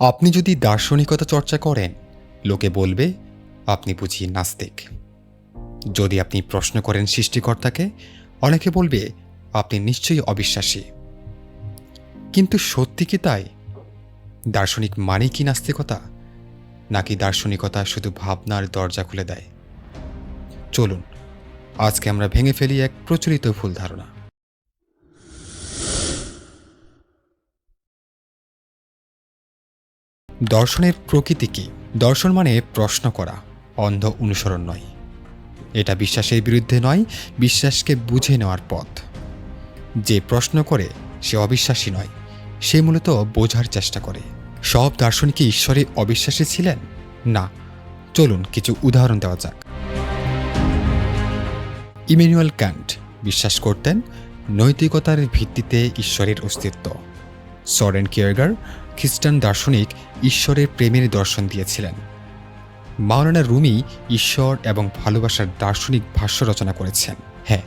আপনি যদি দার্শনিকতা চর্চা করেন, লোকে বলবে, আপনি বুঝি নাস্তিক। যদি আপনি প্রশ্ন করেন সৃষ্টিকর্তাকে, অনেকে বলবে, আপনি নিশ্চয়ই অবিশ্বাসী। কিন্তু সত্যি কি তাই? দার্শনিক মানে কি নাস্তিকতা? নাকি দার্শনিকতা শুধু ভাবনার দরজা খুলে দেয়? চলুন, আজকে আমরা ভেঙে ফেলি এক প্রচলিত ভুল ধারণা। দর্শনের প্রকৃতি কি? দর্শন মানে প্রশ্ন করা, অন্ধ অনুসরণ নয়। এটা বিশ্বাসের বিরুদ্ধে নয়, বিশ্বাসকে বুঝে নেওয়ার পথ। যে প্রশ্ন করে, সে অবিশ্বাসী নয়। সে মূলত বোঝার চেষ্টা করে। সব দার্শনিক কি ঈশ্বরে অবিশ্বাসী ছিলেন? না। চলুন কিছু উদাহরণ দেওয়া যাক। ইমেনুয়াল ক্যান্ট বিশ্বাস করতেন, নৈতিকতার ভিত্তিতে ঈশ্বরের অস্তিত্ব। সরেন কিয়ারগার, খ্রিস্টান দার্শনিক ঈশ্বরের প্রেমের দর্শন দিয়েছিলেন। মাওলানা রুমি ঈশ্বর এবং ভালোবাসার দার্শনিক ভাষ্য রচনা করেছেন। হ্যাঁ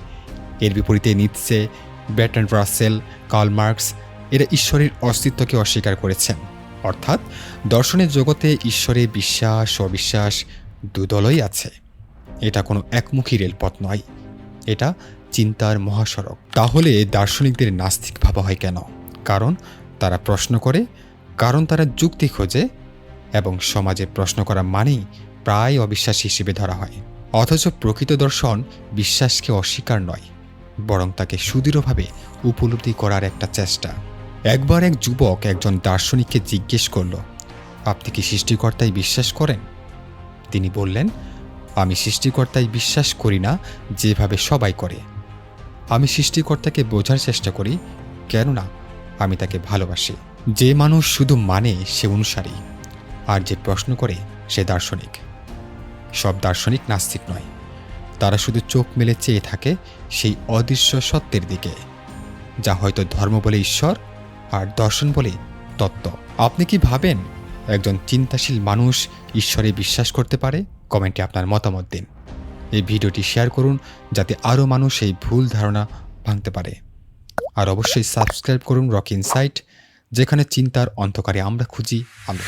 এর বিপরীতে Nietzsche Bertrand Russell, Karl Marx, এরা ঈশ্বরের অস্তিত্বকে অস্বীকার করেছেন। অর্থাৎ দর্শনের জগতে ঈশ্বরে বিশ্বাস, অবিশ্বাস দুদলই আছে। এটা কোনো একমুখী রেলপথ নয়। এটা চিন্তার মহাসড়ক। তাহলে দার্শনিকদের নাস্তিক ভাবা হয় কেন? কারণ তারা প্রশ্ন করে, কারণ তারা যুক্তি খোঁজে এবং সমাজে প্রশ্ন করা মানেই প্রায় অবিশ্বাস হিসেবে ধরা হয়। অথচ প্রকৃত দর্শন বিশ্বাসকে অস্বীকার নয়, বরং তাকে সুদৃঢ়ভাবে উপলব্ধি করার একটা চেষ্টা। একবার এক যুবক একজন দার্শনিককে জিজ্ঞেস করল, আপনি কি সৃষ্টিকর্তায় বিশ্বাস করেন? তিনি বললেন, আমি সৃষ্টিকর্তায় বিশ্বাস করি না, যেভাবে সবাই করে। আমি সৃষ্টিকর্তাকে বোঝার চেষ্টা করি, কেননা আমি তাকে ভালোবাসি। যে মানুষ শুধু মানে সে অনুসারী। আর যে প্রশ্ন করে, সে দার্শনিক। সব দার্শনিক নাস্তিক নয়। তারা শুধু চোখ মেলে চেয়ে থাকে সেই অদৃশ্য সত্যের দিকে। যা হয়তো ধর্ম বলে ঈশ্বর, আর দর্শন বলে তত্ত্ব। আপনি কি ভাবেন, একজন চিন্তাশীল মানুষ ঈশ্বরে বিশ্বাস করতে পারে? কমেন্টে আপনার মতামত দিন। এই ভিডিওটি শেয়ার করুন, যাতে আরও মানুষ এই ভুল ধারণা ভাঙতে পারে। আর অবশ্যই সাবস্ক্রাইব করুন রক ইনসাইট যেখানে চিন্তার অন্ধকারে আমরা খুঁজি আলো